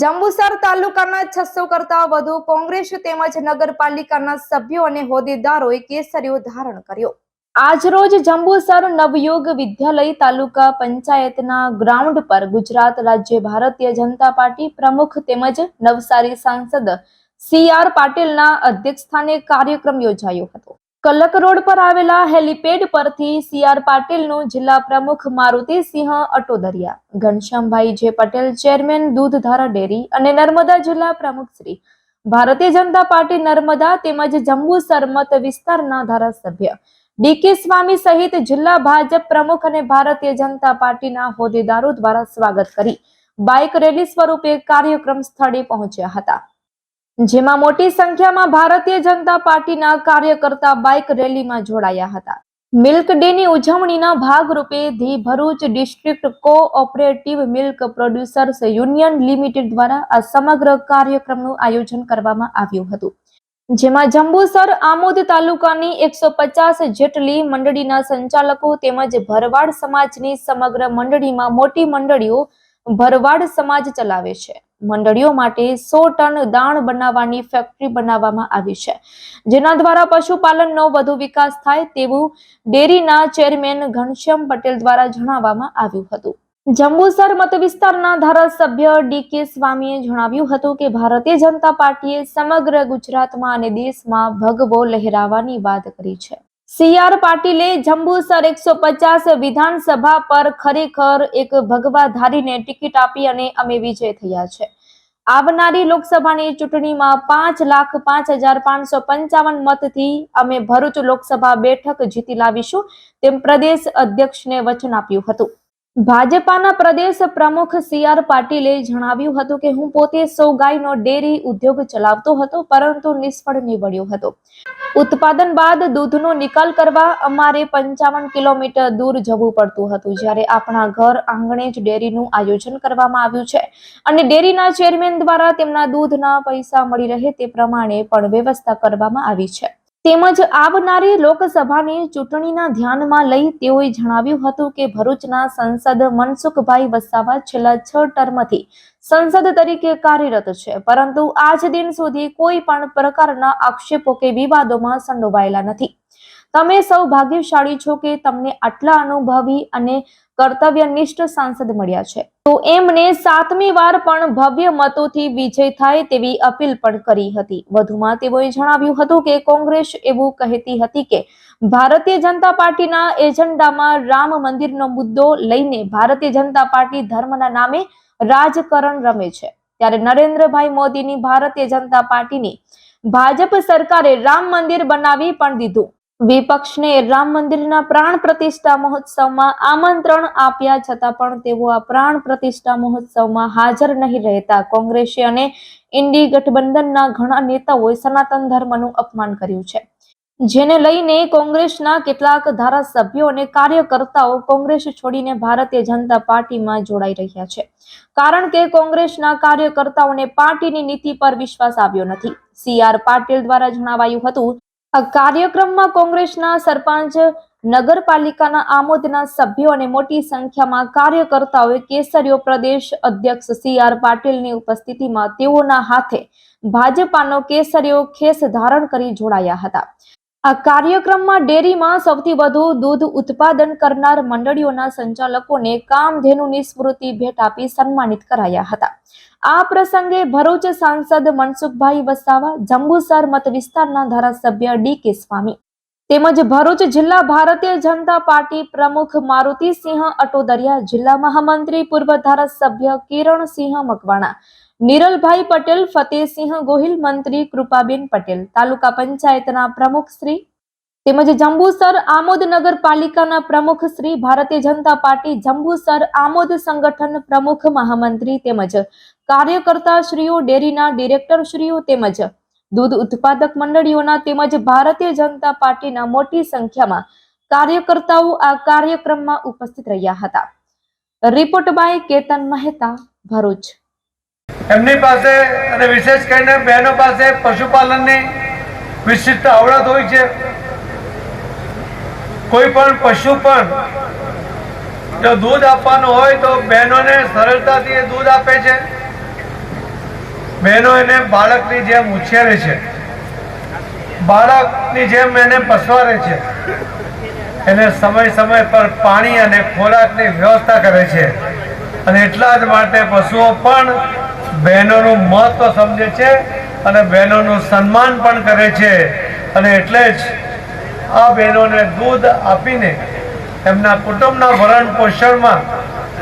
જંબુસર તાલુકાના છસો કરતા વધુ કોંગ્રેસ તેમજ નગરપાલિકાના સભ્યો અને હોદ્દેદારોએ કેસરીઓ ધારણ કર્યો. આજરોજ જંબુસર નવયુગ વિદ્યાલય તાલુકા પંચાયતના ગ્રાઉન્ડ પર ગુજરાત રાજ્ય ભારતીય જનતા પાર્ટી પ્રમુખ તેમજ નવસારી સાંસદ સી આર પાટીલના અધ્યક્ષસ્થાને કાર્યક્રમ યોજાયો હતો. કલક રોડ પર આવેલા હેલીપેડ પરથી સી આર પાટીલનું જિલ્લા પ્રમુખ મારુતિસિંહ અટોદરિયા. ઘનશ્યામભાઈ જે પટેલ ચેરમેન દૂધધારા ડેરી અને નર્મદા જિલ્લા પ્રમુખ શ્રી. ભારતીય જનતા પાર્ટી નર્મદા તેમજ જંબુસર મત વિસ્તારના ધારાસભ્ય. ડીકે સ્વામી સહિત જિલ્લા ભાજપ પ્રમુખ અને ભારતીય જનતા પાર્ટીના હોદ્દેદારો દ્વારા સ્વાગત કરી. બાઇક રેલી સ્વરૂપે કાર્યક્રમ સ્થળે પહોંચ્યા હતા. જેમાં મોટી સંખ્યામાં ભારતીય જનતા પાર્ટીના કાર્યકર્તા બાઇક રેલીમાં જોડાયા હતા. મિલ્ક ડેની ઉજવણીના ભાગરૂપે the Bharuch district cooperative milk producers union limited દ્વારા આ સમગ્ર કાર્યક્રમનું આયોજન કરવામાં આવ્યું હતું. જેમાં જંબુસર આમોદ તાલુકાની એકસો પચાસ જેટલી મંડળીના સંચાલકો તેમજ ભરવાડ સમાજની સમગ્ર મંડળીમાં મોટી મંડળીઓ ભરવાડ સમાજ ચલાવે છે. મંડળીઓ માટે સો ટન દાણ બનાવવાની ફેક્ટરી બનાવવામાં આવી છે. જેના દ્વારા પશુપાલનનો વધુ વિકાસ થાય તેવું ડેરીના ચેરમેન ઘનશ્યામ પટેલ દ્વારા જણાવવામાં આવ્યું હતું. જંબુસર મત વિસ્તારના ધારાસભ્ય ડી કે સ્વામીએ જણાવ્યું હતું કે ભારતીય જનતા પાર્ટીએ સમગ્ર ગુજરાતમાં અને દેશમાં ભગવો લહેરાવાની વાત કરી છે. સી આર પાટીલે જંબુસર એકસો પચાસ વિધાનસભા પર ખરેખર એક ભગવા ધારીને ટિકિટ આપી અને અમે વિજય થયા છે. આવનારી લોકસભાની ચૂંટણીમાં પાંચ લાખ પાંચ હજાર પાંચસો પંચાવન મતથી અમે ભરૂચ લોકસભા બેઠક જીતી લાવીશું. તેમ પ્રદેશ અધ્યક્ષને વચન આપ્યું હતું. ભાજપાના પ્રદેશ પ્રમુખ સી આર પાટીલે જણાવ્યું હતું કે હું પોતે સૌ ગાયનો ડેરી ઉદ્યોગ ચલાવતો હતો, પરંતુ નિષ્ફળ નીવડ્યો હતો. ઉત્પાદન બાદ દૂધનો નિકાલ કરવા અમારે પંચાવન કિલોમીટર દૂર જવું પડતું હતું, જ્યારે આપણા ઘર આંગણે જ ડેરીનું આયોજન કરવામાં આવ્યું છે. અને ડેરીના ચેરમેન દ્વારા તેમના દૂધના પૈસા મળી રહે તે પ્રમાણે પણ વ્યવસ્થા કરવામાં આવી છે. તેમજ આવનારી લોકસભાની ચૂંટણીના ધ્યાનમાં લઈ તેઓએ જણાવ્યું હતું કે ભરૂચના સંસદ મનસુખભાઈ વસાવા છેલ્લા છ ટર્મથી સંસદ તરીકે કાર્યરત છે, પરંતુ આજ દિન સુધી કોઈ પણ પ્રકારના આક્ષેપો કે વિવાદોમાં સંડોવાયેલા નથી. તમે સૌ ભાગ્યશાળી છો કે તમને આટલા અનુભવી અને કર્તવ્યનિષ્ઠ સાંસદ મળ્યા છે. તો એમને સાતમી વાર પણ ભવ્ય મતોથી વિજય થાય તેવી અપીલ પણ કરી હતી. વધુમાં તેઓએ જણાવ્યું હતું કે કોંગ્રેસ એવું કહેતી હતી કે ભારતીય જનતા પાર્ટીના એજન્ડામાં રામ મંદિરનો મુદ્દો લઈને ભારતીય જનતા પાર્ટી ધર્મના નામે રાજકારણ રમે છે. ત્યારે નરેન્દ્રભાઈ મોદીની ભારતીય જનતા પાર્ટીની ભાજપ સરકારે રામ મંદિર બનાવી પણ દીધું. વિપક્ષને રામ મંદિરના પ્રાણ પ્રતિષ્ઠા મહોત્સવમાં આમંત્રણ આપ્યા છતાં પણ તેઓ આ પ્રાણ પ્રતિષ્ઠા મહોત્સવમાં હાજર નહીં રહેતા. કોંગ્રેસે અને ઇન્ડી ગઠબંધનના ઘણા નેતાઓએ સનાતન ધર્મનું અપમાન કર્યું છે. જેને લઈને કોંગ્રેસના કેટલાક ધારાસભ્યો અને કાર્યકર્તાઓ કોંગ્રેસ છોડીને ભારતીય જનતા પાર્ટીમાં જોડાઈ રહ્યા છે. કારણ કે કોંગ્રેસના કાર્યકર્તાઓને પાર્ટીની નીતિ પર વિશ્વાસ આવ્યો નથી. સી આર પાટીલ દ્વારા જણાવાયું હતું કાર્યક્રમમાં કોંગ્રેસના સરપંચ, નગરપાલિકાના આમોદના સભ્યો અને મોટી સંખ્યામાં કાર્યકર્તાઓએ કેસરીઓ પ્રદેશ અધ્યક્ષ સી આર પાટીલની ઉપસ્થિતિમાં તેઓના હાથે ભાજપાનો કેસરીઓ ખેસ ધારણ કરી જોડાયા હતા. આ કાર્યક્રમમાં ડેરીમાં સૌથી વધુ દૂધ ઉત્પાદન કરનાર મંડળીઓના સંચાલકોને કામધેનુની સ્મૃતિ ભેટ આપી સન્માનિત કરાયા હતા. આ પ્રસંગે ભરૂચ સાંસદ મનસુખભાઈ વસાવા, જંબુસર મત વિસ્તારના ધારાસભ્ય ડી કે સ્વામી તેમજ ભરૂચ જિલ્લા ભારતીય જનતા પાર્ટી પ્રમુખ મારુતિસિંહ અટોદરિયા જિલ્લા મહામંત્રી પૂર્વ ધારાસભ્ય કિરણસિંહ મકવાણા નિરલભાઈ પટેલ, ફતેહસિંહ ગોહિલ, મંત્રી કૃપાબેન પટેલ. તાલુકા પંચાયતના પ્રમુખ શ્રી તેમજ જંબુસર આમોદ નગરપાલિકાના પ્રમુખ શ્રી ભારતીય જનતા પાર્ટી જંબુસર આમોદ સંગઠન પ્રમુખ મહામંત્રી તેમજ કાર્યકર્તા શ્રીઓ, ડેરીના ડિરેક્ટર શ્રીઓ તેમજ દૂધ ઉત્પાદક મંડળીઓના તેમજ ભારતીય જનતા પાર્ટીના મોટી સંખ્યામાં કાર્યકર્તાઓ આ કાર્યક્રમમાં ઉપસ્થિત રહ્યા હતા. Report by Ketan Mehta, Bharuch. એમની પાસે અને વિશેષ કરીને બહેનો પાસે પશુપાલનની વિશિષ્ટ આવડત હોય છે. કોઈ પણ પશુ પણ જો દૂધ આપવાનું હોય તો બહેનોને સરળતાથી એ દૂધ આપે છે. બહેનો એને બાળકની જેમ ઉછેરે છે. બાળકની જેમ એને પસવારે છે. એને સમય સમય પર પાણી અને ખોરાકની વ્યવસ્થા કરે છે. અને એટલા જ માટે પશુઓ પણ બહેનોનું મહત્વ સમજે છે અને બહેનોનું સન્માન પણ કરે છે. અને એટલે જ આ બહેનોને દૂધ આપીને એમના કુટુંબના ભરણ પોષણમાં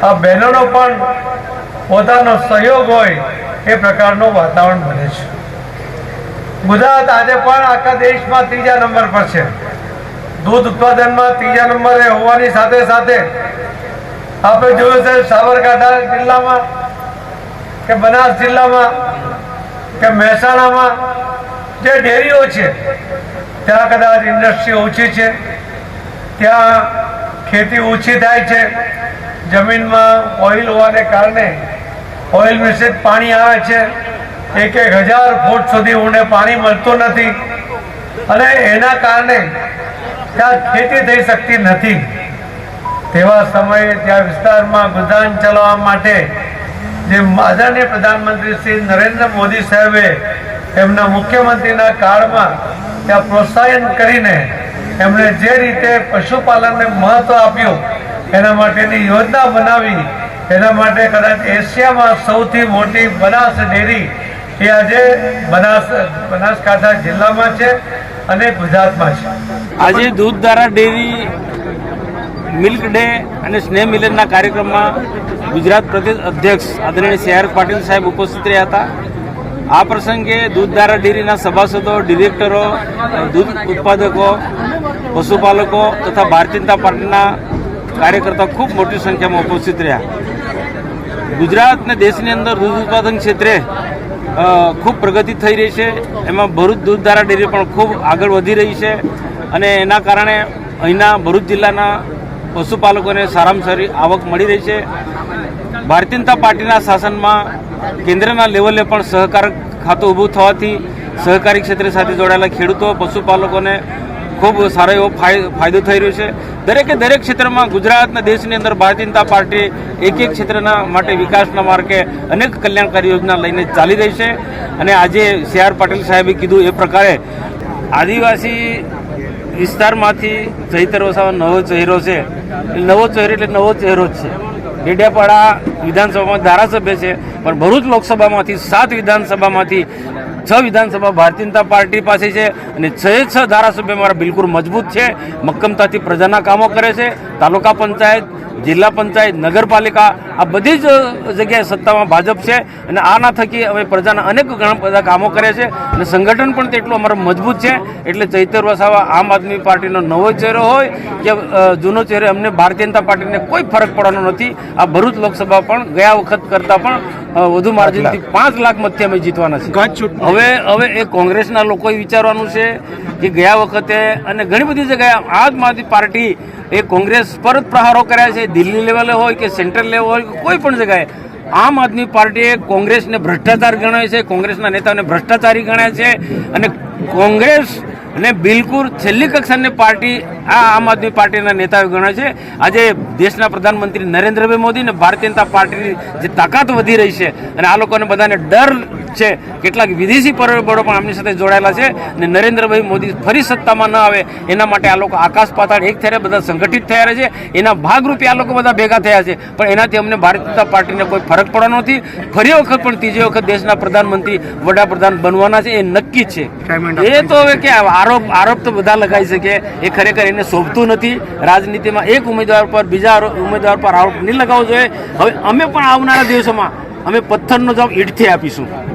આ બહેનોનો પણ પોતાનો સહયોગ હોય એ પ્રકારનું વાતાવરણ બને છે. ગુજરાત આજે પણ આખા દેશમાં ત્રીજા નંબર પર છે. દૂધ ઉત્પાદનમાં ત્રીજા નંબરે હોવાની સાથે સાથે આપણે જોયું છે સાબરકાંઠા જિલ્લામાં કે બનાસ જિલ્લામાં, કે મહેસાણામાં જે ડેરીઓ છે, ત્યાં કદાચ ઇન્ડસ્ટ્રી ઓછી છે, ત્યાં ખેતી ઓછી થાય છે, જમીનમાં ઓઇલ હોવાને કારણે ઓઇલ મિશ્રિત પાણી આવે છે, એક એક હજાર ફૂટ સુધી ઊંડે પાણી મળતું નથી અને એના કારણે ત્યાં ખેતી થઈ શકતી નથી. તેવા સમયે ત્યાં વિસ્તારમાં ગુજરાન ચલાવવા માટે જે આદરણીય પ્રધાનમંત્રી શ્રી નરેન્દ્ર મોદી સાહેબે એમના મુખ્યમંત્રીના કાળમાં ત્યાં પ્રોત્સાહન કરીને એમણે જે રીતે પશુપાલનને મહત્વ આપ્યું, એના માટેની યોજના બનાવી, એના માટે કદાચ એશિયામાં સૌથી મોટી બનાસ ડેરી એ આજે બનાસ, બનાસકાંઠા જિલ્લામાં છે અને ગુજરાતમાં છે. આજે દૂધધારા ડેરી મિલ્ક ડે અને સ્નેહ મિલનના કાર્યક્રમમાં ગુજરાત પ્રદેશ અધ્યક્ષ આદરણીય સી પાટીલ સાહેબ ઉપસ્થિત રહ્યા હતા. આ પ્રસંગે દૂધધારા ડેરીના સભાસદો, ડિરેક્ટરો, દૂધ ઉત્પાદકો, પશુપાલકો તથા ભારતીય જનતા પાર્ટીના કાર્યકર્તા ખૂબ મોટી સંખ્યામાં ઉપસ્થિત રહ્યા. ગુજરાત અને દેશની અંદર દૂધ ઉત્પાદન ક્ષેત્રે ખૂબ પ્રગતિ થઈ રહી છે. એમાં ભરૂચ દૂધધારા ડેરી પણ ખૂબ આગળ વધી રહી છે. અને એના કારણે અહીંના ભરૂચ જિલ્લાના પશુપાલકોને સારામાં સારી આવક મળી રહી છે. ભારતીય જનતા પાર્ટીના શાસનમાં કેન્દ્રના લેવલે પણ સહકાર ખાતું ઊભું થવાથી સહકારી ક્ષેત્ર સાથે જોડાયેલા ખેડૂતો, પશુપાલકોને ખૂબ સારો એવો ફાય- ફાયદો થઈ રહ્યો છે. દરેકે દરેક ક્ષેત્રમાં ગુજરાતના દેશની અંદર ભારતીય જનતા પાર્ટી એક એક ક્ષેત્રના માટે વિકાસના માર્ગે અનેક કલ્યાણકારી યોજના લઈને ચાલી રહી છે. અને આજે સી આર પાટીલ સાહેબે કીધું એ પ્રકારે, આદિવાસી વિસ્તારમાંથી ચૈતર વસાવા નવો ચહેરો છે. નવો ચહેરો એટલે નવો ચહેરો જ છે. ડેડિયાપાડા વિધાનસભામાં ધારાસભ્ય છે, પણ ભરૂચ લોકસભામાંથી સાત વિધાનસભામાંથી છ વિધાનસભા ભારતીય જનતા પાર્ટી પાસે છે અને છ છ ધારાસભ્ય મારા બિલકુલ મજબૂત છે. મક્કમતાથી પ્રજાના કામો કરે છે. તાલુકા પંચાયત, જિલ્લા પંચાયત, નગરપાલિકા, આ બધી જ જગ્યાએ સત્તામાં ભાજપ છે અને આના થકી અમે પ્રજાના અનેક ઘણા બધા કામો કરે છે અને સંગઠન પણ તેટલું અમારું મજબૂત છે. એટલે ચૈતર વસાવા આમ આદમી પાર્ટીનો નવો ચહેરો હોય કે જૂનો ચહેરો અમને ભારતીય જનતા પાર્ટીને કોઈ ફરક પડવાનો નથી. આ ભરૂચ લોકસભા પણ ગયા વખત કરતાં પણ વધુ માર્જિનથી પાંચ લાખ. મતથી અમે જીતવાના છે હવે હવે એ કોંગ્રેસના લોકોએ વિચારવાનું છે કે ગયા વખતે અને ઘણી બધી જગ્યાએ આમ આદમી પાર્ટી એ કોંગ્રેસ પર જ પ્રહારો કર્યા છે દિલ્હી લેવલે હોય કે સેન્ટ્રલ લેવલ હોય કે કોઈ પણ જગ્યાએ. આમ આદમી પાર્ટીએ કોંગ્રેસને ભ્રષ્ટાચાર ગણાય છે કોંગ્રેસના નેતાઓને ભ્રષ્ટાચારી ગણાય છે અને કોંગ્રેસ ને બિલકુલ છેલ્લી કક્ષાની પાર્ટી આ આમ આદમી પાર્ટીના નેતાઓ ગણાય છે. આજે દેશના પ્રધાનમંત્રી નરેન્દ્રભાઈ મોદી અને ભારતીય જનતા પાર્ટીની જે તાકાત વધી રહી છે અને આ લોકોને બધાને ડર છે. કેટલાક વિદેશી પરિબળો પણ આમની સાથે જોડાયેલા છે અને નરેન્દ્રભાઈ મોદી ફરી સત્તામાં ન આવે એના માટે આ લોકો આકાશ પાતાળ એક થયા બધા સંગઠિત થયા રહે છે. એના ભાગરૂપે આ લોકો બધા ભેગા થયા છે. પણ એનાથી અમને ભારતીય જનતા પાર્ટીને કોઈ ફરક પડવાનો નથી. ફરી વખત પણ ત્રીજી વખત દેશના પ્રધાનમંત્રી, વડાપ્રધાન બનવાના છે એ નક્કી છે. એ તો હવે કે આરોપ આરોપ તો બધા લગાવી શકે. એ ખરેખર એને શોભતું નથી. રાજનીતિમાં એક ઉમેદવાર પર, બીજા ઉમેદવાર પર આરોપ નહીં લગાવવો જોઈએ. હવે અમે પણ આવનારા દિવસોમાં અમે પથ્થરનો જવાબ ઈટથી આપીશું.